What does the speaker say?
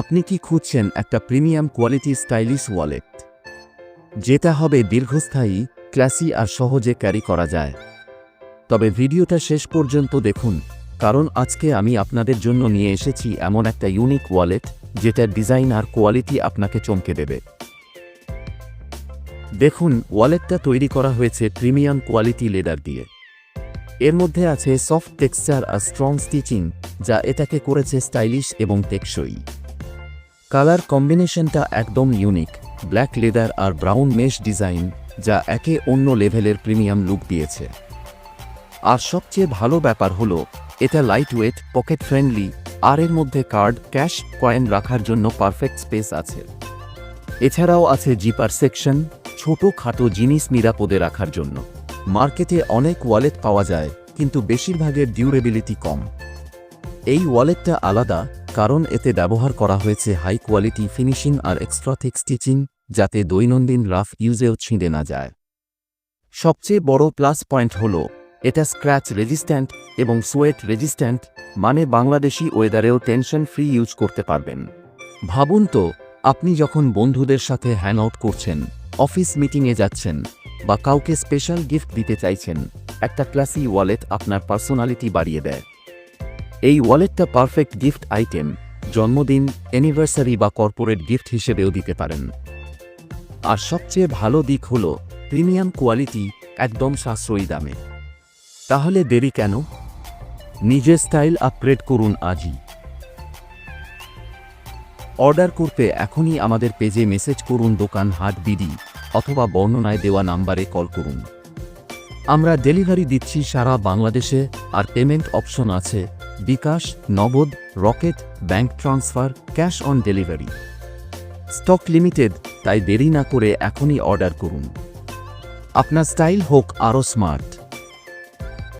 আপনি কি খুঁজছেন একটা প্রিমিয়াম কোয়ালিটি স্টাইলিশ ওয়ালেট? যেটা হবে দীর্ঘস্থায়ী, ক্লাসি আর সহজে ক্যারি করা যায়। তবে ভিডিওটা শেষ পর্যন্ত দেখুন, কারণ আজকে আমি আপনাদের জন্য নিয়ে এসেছি এমন একটা ইউনিক ওয়ালেট যেটার ডিজাইন আর কোয়ালিটি আপনাকে চমকে দেবে। দেখুন, ওয়ালেটটা তৈরি করা হয়েছে প্রিমিয়াম কোয়ালিটি লেদার দিয়ে। এর মধ্যে আছে সফট টেক্সচার আর স্ট্রং স্টিচিং, যা এটাকে করেছে স্টাইলিশ এবং টেকসই। কালার কম্বিনেশনটা একদম ইউনিক ব্ল্যাক লেদার আর ব্রাউন মেশ ডিজাইন যা একে অন্য লেভেলের প্রিমিয়াম লুক দিয়েছে। আর সবচেয়ে ভালো ব্যাপার হলো, এটা লাইট ওয়েট পকেট ফ্রেন্ডলি আর এর মধ্যে কার্ড ক্যাশ কয়েন রাখার জন্য পারফেক্ট স্পেস আছে। এছাড়াও আছে জিপার সেকশন ছোট খাটো জিনিস নিরাপদে রাখার জন্য। মার্কেটে অনেক ওয়ালেট পাওয়া যায়, কিন্তু বেশিরভাগের ডিউরেবিলিটি কম। এই ওয়ালেটটা আলাদা কারণ এতে ব্যবহার করা হয়েছে হাই কোয়ালিটি ফিনিশিং আর এক্সট্রা থিক স্টিচিং যাতে দৈনন্দিন রাফ ইউজেও ছিঁড়ে না যায়। সবচেয়ে বড় প্লাস পয়েন্ট হল, এটা স্ক্র্যাচ রেজিস্ট্যান্ট এবং সোয়েট রেজিস্ট্যান্ট মানে বাংলাদেশি ওয়েদারেও টেনশন ফ্রি ইউজ করতে পারবেন। ভাবুন তো, আপনি যখন বন্ধুদের সাথে হ্যাং আউট করছেন অফিস মিটিংয়ে যাচ্ছেন, বা কাউকে স্পেশাল গিফট দিতে চাইছেন, একটা ক্লাসি ওয়ালেট আপনার পার্সোনালিটি বাড়িয়ে দেয়। এই ওয়ালেটটা পারফেক্ট গিফট আইটেম, জন্মদিন, অ্যানিভার্সারি বা কর্পোরেট গিফট হিসেবেও দিতে পারেন। আর সবচেয়ে ভালো দিক হল, প্রিমিয়াম কোয়ালিটি একদম সাশ্রয়ী দামে। তাহলে দেরি কেন? নিজের স্টাইল আপগ্রেড করুন আজই। অর্ডার করতে এখনই আমাদের পেজে মেসেজ করুন দোকান হাট বিডি অথবা বর্ণনায় দেওয়া নাম্বারে কল করুন। আমরা ডেলিভারি দিচ্ছি সারা বাংলাদেশে আর পেমেন্ট অপশন আছে bKash, Nagad, Rocket, bank transfer, cash on delivery. Stock limited, তাই দেরি না করে এখনই অর্ডার করুন। আপনার স্টাইল হোক আরও স্মার্ট।